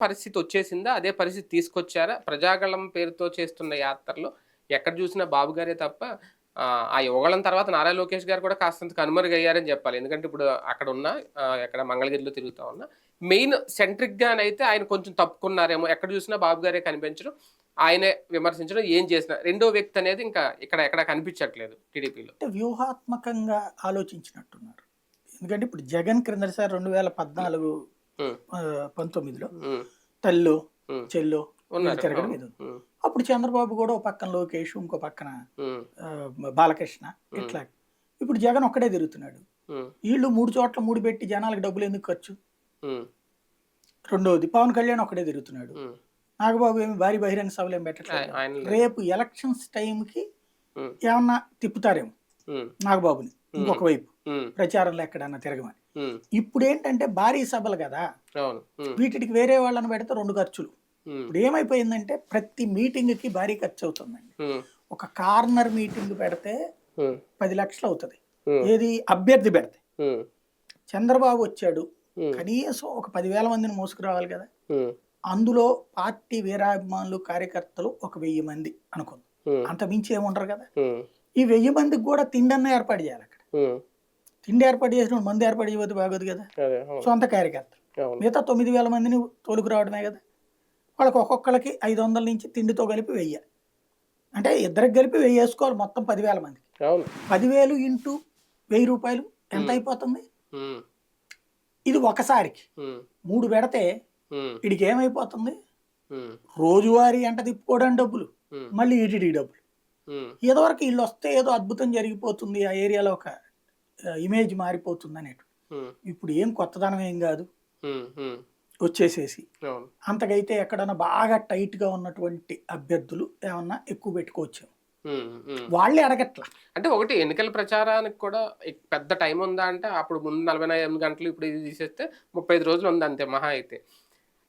పరిస్థితి వచ్చేసిందా అదే పరిస్థితి తీసుకొచ్చారా? ప్రజాగళం పేరుతో చేస్తున్న యాత్రలో ఎక్కడ చూసినా బాబు గారే తప్ప ఆ, ఆ యువగళం తర్వాత నారా లోకేష్ గారు కూడా కాస్తంత కనుమరుగయ్యారని చెప్పాలి. ఎందుకంటే ఇప్పుడు అక్కడ ఉన్న ఎక్కడ మంగళగిరిలో తిరుగుతా ఉన్నా మెయిన్ సెంట్రిక్ గానైతే ఆయన కొంచెం తప్పుకున్నారేమో. ఎక్కడ చూసినా బాబు గారే కనిపించడం ఆయనే విమర్శించడం ఏం చేసిన రెండో వ్యక్తి అనేది ఇంకా ఇక్కడ ఎక్కడ కనిపించట్లేదు టీడీపీలో. వ్యూహాత్మకంగా ఆలోచించినట్టున్నారు. ఎందుకంటే ఇప్పుడు జగన్ క్రిందసారి రెండు వేల పద్నాలుగు పంతొమ్మిదిలో. తల్లు చెల్లు తిరగడం. ఇది అప్పుడు చంద్రబాబు కూడా ఒక పక్కన లోకేష్ ఇంకో పక్కన బాలకృష్ణ ఇట్లా ఇప్పుడు జగన్ ఒక్కడే తిరుగుతున్నాడు. వీళ్ళు మూడు చోట్ల మూడు పెట్టి జనాలకు డబ్బులు ఎందుకు ఖర్చు? రెండోది పవన్ కళ్యాణ్ ఒక్కడే తిరుగుతున్నాడు. నాగబాబు ఏమి భారీ బహిరంగ సభలు ఏం పెట్టట్లేదు రేపు ఎలక్షన్స్ టైంకి ఏమన్నా తిప్పుతారేమో నాగబాబుని ఇంకొక వైపు. ప్రచారంలో ఎక్కడన్నా తిరగమని. ఇప్పుడు ఏంటంటే భారీ సభలు కదా. వీటికి వేరే వాళ్ళని పెడితే రెండు ఖర్చులు. ఇప్పుడు ఏమైపోయిందంటే ప్రతి మీటింగ్కి భారీ ఖర్చు అవుతుందండి. ఒక కార్నర్ మీటింగ్ పెడితే పది లక్షలు అవుతుంది. ఏది అభ్యర్థి పెడితే. చంద్రబాబు వచ్చాడు. కనీసం ఒక పదివేల మందిని మోసుకురావాలి కదా. అందులో పార్టీ వీరాభిమానులు కార్యకర్తలు ఒక వెయ్యి మంది అనుకుందాం. అంత మించి ఏముండరు కదా. ఈ వెయ్యి మందికి కూడా తిండన్న ఏర్పాటు చేయాలి అక్కడ. తిండి ఏర్పాటు చేసిన మంది ఏర్పాటు చేయబోతే బాగోదు కదా. సొంత కార్యకర్తలు. అవును. మిగతా తొమ్మిది వేల మందిని తోలుకు రావడమే కదా. వాళ్ళకి ఒక్కొక్కరికి ఐదు వందల నుంచి తిండితో కలిపి వెయ్యి. అంటే ఇద్దరికి కలిపి వెయ్యి వేసుకోవాలి మొత్తం పదివేల మందికి. పదివేలు ఇంటూ వెయ్యి రూపాయలు ఎంత అయిపోతుంది? ఇది ఒకసారికి. మూడు పెడితే వీడికి ఏమైపోతుంది? రోజువారీ ఎంట తిప్పుకోవడానికి డబ్బులు. మళ్ళీ ఈటీడీ డబ్బులు. ఉమ్, ఇదివరకు వీళ్ళు వస్తే ఏదో అద్భుతం జరిగిపోతుంది ఆ ఏరియాలో ఒక ఇమేజ్ మారిపోతుంది అనేటు ఇప్పుడు ఏం కొత్తదనం ఏం కాదు. వచ్చేసేసి. అంతకైతే ఎక్కడన్నా బాగా టైట్గా ఉన్నటువంటి అభ్యర్థులు ఏమన్నా ఎక్కువ పెట్టుకోవచ్చు. వాళ్ళే అడగట్ల. అంటే ఒకటి ఎన్నికల ప్రచారానికి కూడా పెద్ద టైం ఉందా అంటే అప్పుడు ముందు నలభై ఎనిమిది గంటలు ఇప్పుడు ఇది తీసేస్తే ముప్పై ఐదు రోజులు ఉంది అంతే మహా అయితే.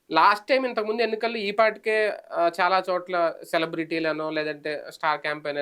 లాస్ట్ టైం ఇంతకుముందు ఎన్నికల్లో ఈ పాటికే చాలా చోట్ల సెలబ్రిటీలను లేదంటే స్టార్ క్యాంపెయిన్